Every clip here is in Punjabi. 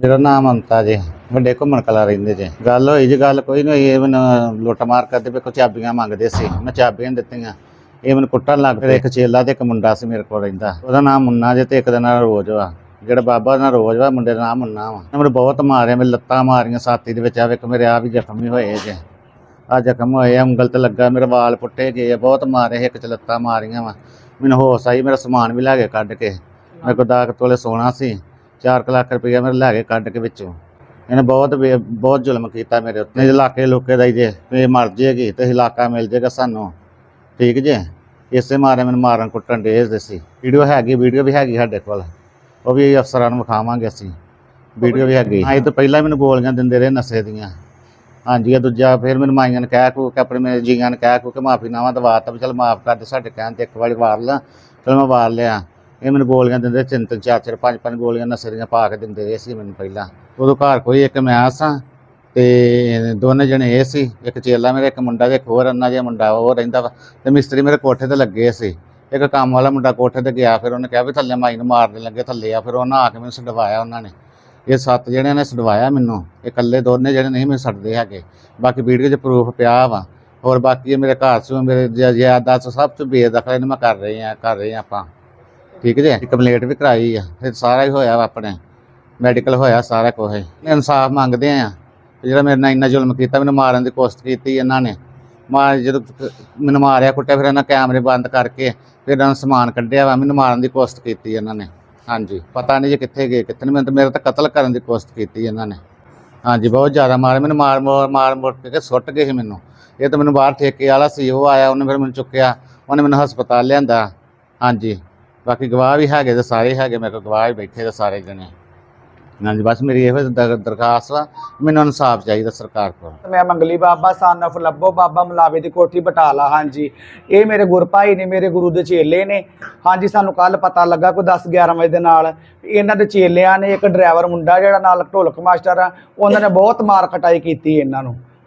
ਮੇਰਾ ਨਾਮ ਅੰਤਾ ਜੀ, ਵੱਡੇ ਘੁੰਮਣ ਕਲਾ ਰਹਿੰਦੇ ਜੇ। ਗੱਲ ਹੋਈ ਜੀ, ਗੱਲ ਕੋਈ ਨਹੀਂ ਹੋਈ, ਇਹ ਮੈਨੂੰ ਲੁੱਟ ਮਾਰ ਕਰਦੇ ਵੀ ਕੋਈ ਚਾਬੀਆਂ ਮੰਗਦੇ ਸੀ। ਮੈਂ ਚਾਬੀਆਂ ਦਿੱਤੀਆਂ। ਇਹ ਮੈਨੂੰ ਕੁੱਟਣ ਲੱਗ ਪਿਆ ਇੱਕ ਚੇਲਾ ਤੇ ਇੱਕ ਮੁੰਡਾ ਸੀ ਮੇਰੇ ਕੋਲ ਰਹਿੰਦਾ। ਉਹਦਾ ਨਾਮ ਮੁੰਨਾ ਜੇ ਤੇ ਇੱਕ ਦਾ ਨਾਮ ਰੋਜ਼ ਵਾ। ਜਿਹੜਾ ਬਾਬਾ ਦਾ ਨਾਮ ਰੋਜ਼ ਵਾ, ਮੁੰਡੇ ਦਾ ਨਾਮ ਮੁੰਨਾ ਵਾ। ਉਹਨੇ ਮੈਨੂੰ ਬਹੁਤ ਮਾਰਿਆ ਮੇਰੇ ਲੱਤਾਂ ਮਾਰੀਆਂ ਸਾਥੀ ਦੇ ਵਿੱਚ। ਆ ਵੇਖ, ਮੇਰੇ ਆ ਵੀ ਜ਼ਖਮੀ ਹੋਏ ਜੇ। ਆ ਜ਼ਖਮ ਹੋਏ ਆ ਉਂਗਲ ਤੇ ਲੱਗਾ, ਮੇਰੇ ਵਾਲ ਪੁੱਟੇ ਗਏ ਆ। ਬਹੁਤ ਮਾਰੇ, ਇੱਕ ਚ ਲੱਤਾਂ ਮਾਰੀਆਂ ਵਾ। ਮੈਨੂੰ ਹੋਸ਼ ਆਈ, ਮੇਰਾ ਸਮਾਨ ਵੀ ਲੈ ਕੇ ਕੱਢ ਕੇ। ਮੇਰੇ ਕੋਲ ਦਾਗ ਤੋਲੇ ਸੋਨਾ ਸੀ। 4 ਲੱਖ ਰੁਪਇਆ ਮੇਰੇ ਲੈ ਕੇ ਕੱਢ ਕੇ ਵਿੱਚੋਂ। ਇਹਨੇ ਬਹੁਤ ਬੇ- ਬਹੁਤ ਜ਼ੁਲਮ ਕੀਤਾ ਮੇਰੇ ਉੱਤੇ। ਇਲਾਕੇ ਲੋਕੇ ਦਾ ਹੀ ਜੇ, ਇਹ ਮਰ ਜੇਗੀ ਤੇ ਇਲਾਕਾ ਮਿਲ ਜੇਗਾ ਸਾਨੂੰ। ਠੀਕ ਜੇ? ਇਸੇ ਮਾਰੇ ਮੈਨੂੰ ਮਾਰਨ ਕੁੱਟਣ ਦੇ ਸੀ। ਵੀਡੀਓ ਹੈਗੀ, ਵੀਡੀਓ ਵੀ ਹੈਗੀ ਸਾਡੇ ਕੋਲ। ਉਹ ਵੀ ਅਫਸਰਾਂ ਨੂੰ ਵਿਖਾਵਾਂਗੇ ਅਸੀਂ। ਵੀਡੀਓ ਵੀ ਹੈਗੀ। ਹਾਂ ਇਹ ਤੋਂ ਪਹਿਲਾਂ ਮੈਨੂੰ ਗੋਲੀਆਂ ਦਿੰਦੇ ਰਹੇ ਨਸ਼ੇ ਦੀਆਂ। ਹਾਂਜੀ, ਇਹ ਦੂਜਾ ਫਿਰ ਮੈਨੂੰ ਮਾਈਆਂ ਨੇ ਕਹਿ ਕੂ ਕਿ, ਆਪਣੇ ਮੇਰੇ ਜੀਆਂ ਨੇ ਕਹਿ ਕੂ ਕਿ ਮਾਫੀ ਨਾਵਾ ਦਵਾਤਾ ਵੀ ਚਲ ਮਾਫ ਕਰ ਦੇ, ਸਾਡੇ ਕਹਿਣ ਤੇ ਇੱਕ ਵਾਰੀ ਵਾਰ ਲਾ। ਚਲ ਮੈਂ ਵਾਰ ਲਿਆ। ਇਹ ਮੈਨੂੰ ਗੋਲੀਆਂ ਦਿੰਦੇ ਤਿੰਨ ਤਿੰਨ, ਚਾਰ ਚਾਰ, ਪੰਜ ਪੰਜ ਗੋਲੀਆਂ ਨਸ਼ੇ ਦੀਆਂ ਪਾ ਕੇ ਦਿੰਦੇ ਰਹੇ ਸੀ ਮੈਨੂੰ ਪਹਿਲਾਂ। ਉਦੋਂ ਘਰ ਕੋਈ ਇੱਕ ਮੈਂ ਸਾਂ ਤੇ ਦੋਨੇ ਜਣੇ ਇਹ ਸੀ, ਇੱਕ ਚੇਲਾ ਮੇਰਾ, ਇੱਕ ਮੁੰਡਾ ਤੇ ਇੱਕ ਹੋਰ ਅੰਨਾ ਜਿਹਾ ਮੁੰਡਾ ਉਹ ਰਹਿੰਦਾ ਵਾ ਤੇ ਮਿਸਤਰੀ ਮੇਰੇ ਕੋਠੇ ਤੇ ਲੱਗੇ ਸੀ। ਇੱਕ ਕੰਮ ਵਾਲਾ ਮੁੰਡਾ ਕੋਠੇ ਤੇ ਗਿਆ, ਫਿਰ ਉਹਨੇ ਕਿਹਾ ਵੀ ਥੱਲੇ ਮਾਈ ਨੂੰ ਮਾਰਨ ਲੱਗੇ ਥੱਲੇ ਆ, ਫਿਰ ਉਹਨਾਂ ਆ ਕੇ ਮੈਨੂੰ ਛਡਵਾਇਆ ਉਹਨਾਂ ਨੇ। ਇਹ ਸੱਤ ਜਣਿਆਂ ਨੇ ਛਡਵਾਇਆ ਮੈਨੂੰ, ਇਹ ਇਕੱਲੇ ਦੋਨੇ ਜਿਹੜੇ ਨਹੀਂ ਮੈਨੂੰ ਛੱਡਦੇ ਹੈਗੇ। ਬਾਕੀ ਵੀਡੀਓ 'ਚ ਪ੍ਰੂਫ ਪਿਆ ਵਾ। ਹੋਰ ਬਾਕੀ ਇਹ ਮੇਰੇ ਘਰ ਚ ਮੇਰੇ ਜ਼ਿਆਦਾ ਸਭ ਤੋਂ ਬੇਦਖਲ ਇਹਨੂੰ ਮੈਂ ਕਰ ਰਹੇ ਆ, ਕਰ ਰਹੇ ਆ ਆਪਾਂ। ਠੀਕ ਜੇ? ਕੰਪਲੇਂਟ ਵੀ ਕਰਾਈ ਆ। ਫਿਰ ਸਾਰਾ ਹੀ ਹੋਇਆ ਵਾ ਆਪਣੇ। ਮੈਡੀਕਲ ਹੋਇਆ ਸਾਰਾ ਕੁਝ ਇਨਸਾਫ ਮੰਗਦੇ ਆ। ਜਿਹੜਾ ਮੇਰੇ ਨਾਲ ਇੰਨਾ ਜ਼ੁਲਮ ਕੀਤਾ, ਮੈਨੂੰ ਮਾਰਨ ਦੀ ਕੋਸ਼ਿਸ਼ ਕੀਤੀ ਇਹਨਾਂ ਨੇ। ਮਾਰ ਜਦੋਂ ਮੈਨੂੰ ਮਾਰਿਆ, ਕੁੱਟਿਆ, ਫਿਰ ਇਹਨਾਂ ਕੈਮਰੇ ਬੰਦ ਕਰਕੇ ਫਿਰ ਇਹਨਾਂ ਨੂੰ ਸਮਾਨ ਕੱਢਿਆ ਵਾ। ਮੈਨੂੰ ਮਾਰਨ ਦੀ ਕੋਸ਼ਿਸ਼ ਕੀਤੀ ਇਹਨਾਂ ਨੇ। ਹਾਂਜੀ। ਪਤਾ ਨਹੀਂ ਜੀ ਕਿੱਥੇ ਗਏ, ਕਿੱਥੇ ਨਹੀਂ। ਮੈਨੂੰ ਤਾਂ ਮੇਰੇ ਤਾਂ ਕਤਲ ਕਰਨ ਦੀ ਕੋਸ਼ਿਸ਼ ਕੀਤੀ ਇਹਨਾਂ ਨੇ। ਹਾਂਜੀ, ਬਹੁਤ ਜ਼ਿਆਦਾ ਮਾਰ। ਮੈਨੂੰ ਮਾਰ ਮਾਰ ਮਾਰ ਮੁੜ ਕੇ ਸੁੱਟ ਗਏ ਸੀ ਮੈਨੂੰ। ਇਹ ਤਾਂ ਮੈਨੂੰ ਬਾਹਰ ਠੇਕੇ ਵਾਲਾ ਸੀ, ਉਹ ਆਇਆ, ਉਹਨੇ ਫਿਰ ਮੈਨੂੰ ਚੁੱਕਿਆ। ਉਹਨੇ ਮੈਨੂੰ ਹਸਪਤਾਲ ਲਿਆਂਦਾ। ਹਾਂਜੀ। ਬਾਕੀ ਗਵਾਹ ਵੀ ਹੈਗੇ ਤੇ ਸਾਰੇ ਹੈਗੇ, ਮੇਰੇ ਕੋਲ ਗਵਾਹ ਹੀ ਬੈਠੇ ਤੇ ਸਾਰੇ ਜਣੇ। ਹਾਂਜੀ ਬਸ ਮੇਰੀ ਇਹੋ ਦਰ- ਦਰਖਾਸਤ ਆ, ਮੈਨੂੰ ਇਨਸਾਫ ਚਾਹੀਦਾ ਸਰਕਾਰ ਕੋਲ। ਮੈਂ ਮੰਗਲੀ ਬਾਬਾ ਸਨ of ਲੱਭੋ ਬਾਬਾ, ਮਲਾਵੇ ਦੀ ਕੋਠੀ ਬਟਾਲਾ, ਹਾਂਜੀ। ਇਹ ਮੇਰੇ ਗੁਰਭਾਈ ਨੇ, ਮੇਰੇ ਗੁਰੂ ਦੇ ਚੇਲੇ ਨੇ। ਹਾਂਜੀ, ਸਾਨੂੰ ਕੱਲ ਪਤਾ ਲੱਗਾ ਕੋਈ 10 11 ਵਜੇ ਦੇ ਨਾਲ। ਇਹਨਾਂ ਦੇ ਚੇਲਿਆਂ ਨੇ ਇੱਕ ਡਰਾਈਵਰ ਮੁੰਡਾ ਜਿਹੜਾ ਨਾਲ ਢੋਲਕ ਮਾਸਟਰ ਆ, ਉਹਨਾਂ ਨੇ ਬਹੁਤ ਮਾਰ ਕਟਾਈ ਕੀਤੀ ਇਹਨਾਂ ਨੂੰ।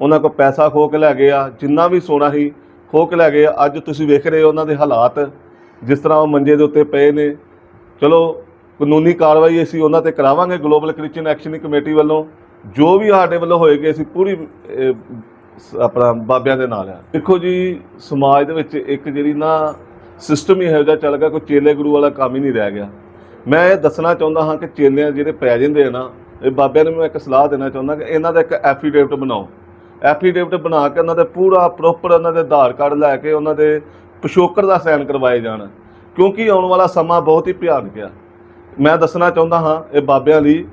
ਉਹਨਾਂ ਕੋਲ ਪੈਸਾ ਖੋਹ ਕੇ ਲੈ ਗਏ ਆ, ਜਿੰਨਾ ਵੀ ਸੋਨਾ ਸੀ ਖੋਹ ਕੇ ਲੈ ਗਏ ਆ। ਅੱਜ ਤੁਸੀਂ ਵੇਖ ਰਹੇ ਹੋ ਉਹਨਾਂ ਦੇ ਹਾਲਾਤ, ਜਿਸ ਤਰ੍ਹਾਂ ਉਹ ਮੰਜੇ ਦੇ ਉੱਤੇ ਪਏ ਨੇ। ਚਲੋ, ਕਾਨੂੰਨੀ ਕਾਰਵਾਈ ਅਸੀਂ ਉਹਨਾਂ ਤੇ ਕਰਾਵਾਂਗੇ ਗਲੋਬਲ ਕ੍ਰਿਸਚੀਅਨ ਐਕਸ਼ਨ ਕਮੇਟੀ ਵੱਲੋਂ। ਜੋ ਵੀ ਸਾਡੇ ਵੱਲੋਂ ਹੋਏਗੀ ਅਸੀਂ ਪੂਰੀ ਆਪਣਾ ਬਾਬਿਆਂ ਦੇ ਨਾਲ ਆ। ਦੇਖੋ ਜੀ, ਸਮਾਜ ਦੇ ਵਿੱਚ ਇੱਕ ਜਿਹੜੀ ਨਾ ਸਿਸਟਮ ਹੀ ਇਹੋ ਜਿਹਾ ਚੱਲ ਗਿਆ, ਕੋਈ ਚੇਲੇ ਗੁਰੂ ਵਾਲਾ ਕੰਮ ਹੀ ਨਹੀਂ ਰਹਿ ਗਿਆ। ਮੈਂ ਇਹ ਦੱਸਣਾ ਚਾਹੁੰਦਾ ਹਾਂ ਕਿ ਚੇਲੇ ਜਿਹੜੇ ਪੈ ਜਾਂਦੇ ਆ ਨਾ, ਇਹ ਬਾਬਿਆਂ ਨੂੰ ਮੈਂ ਇੱਕ ਸਲਾਹ ਦੇਣਾ ਚਾਹੁੰਦਾ ਕਿ ਇਹਨਾਂ ਦਾ ਇੱਕ ਐਫੀਡੇਵਿਟ ਬਣਾਓ। ਐਫੀਡੇਵਿਟ ਬਣਾ ਕੇ ਉਹਨਾਂ ਦੇ ਪੂਰਾ ਪ੍ਰੋਪਰ ਉਹਨਾਂ ਦੇ ਆਧਾਰ ਕਾਰਡ ਲੈ ਕੇ ਉਹਨਾਂ ਦੇ ਪਿਛੋਕੜ ਦਾ ਸਾਈਨ ਕਰਵਾਏ ਜਾਣ। ਕਿਉਂਕਿ ਆਉਣ ਵਾਲਾ ਸਮਾਂ ਬਹੁਤ ਹੀ ਭਿਆਨਕ ਆ। ਮੈਂ ਦੱਸਣਾ ਚਾਹੁੰਦਾ ਹਾਂ ਇਹ ਬਾਬਿਆਂ ਲਈ,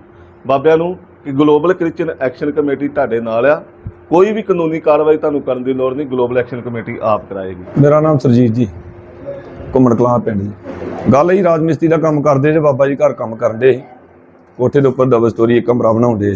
ਬਾਬਿਆਂ ਨੂੰ ਕਿ ਗਲੋਬਲ ਕ੍ਰਿਸਚੀਅਨ ਐਕਸ਼ਨ ਕਮੇਟੀ ਤੁਹਾਡੇ ਨਾਲ ਆ। ਕੋਈ ਵੀ ਕਾਨੂੰਨੀ ਕਾਰਵਾਈ ਤੁਹਾਨੂੰ ਕਰਨ ਦੀ ਲੋੜ ਨਹੀਂ ਗਲੋਬਲ ਐਕਸ਼ਨ ਕਮੇਟੀ ਆਪ ਕਰਾਏਗੀ। ਮੇਰਾ ਨਾਮ ਸਰਜੀਤ ਜੀ, ਘੁੰਮਣ ਕਲਾਂ ਪਿੰਡ ਜੀ। ਗੱਲ ਹੀ ਰਾਜਮਿਸਤਰੀ ਦਾ ਕੰਮ ਕਰਦੇ ਜੇ ਬਾਬਾ ਜੀ ਘਰ ਕੰਮ ਕਰਦੇ ਕੋਠੇ ਦੇ ਉੱਪਰ ਡਬਲ ਸਟੋਰੀ ਇੱਕ ਕਮਰਾ ਬਣਾਉਂਦੇ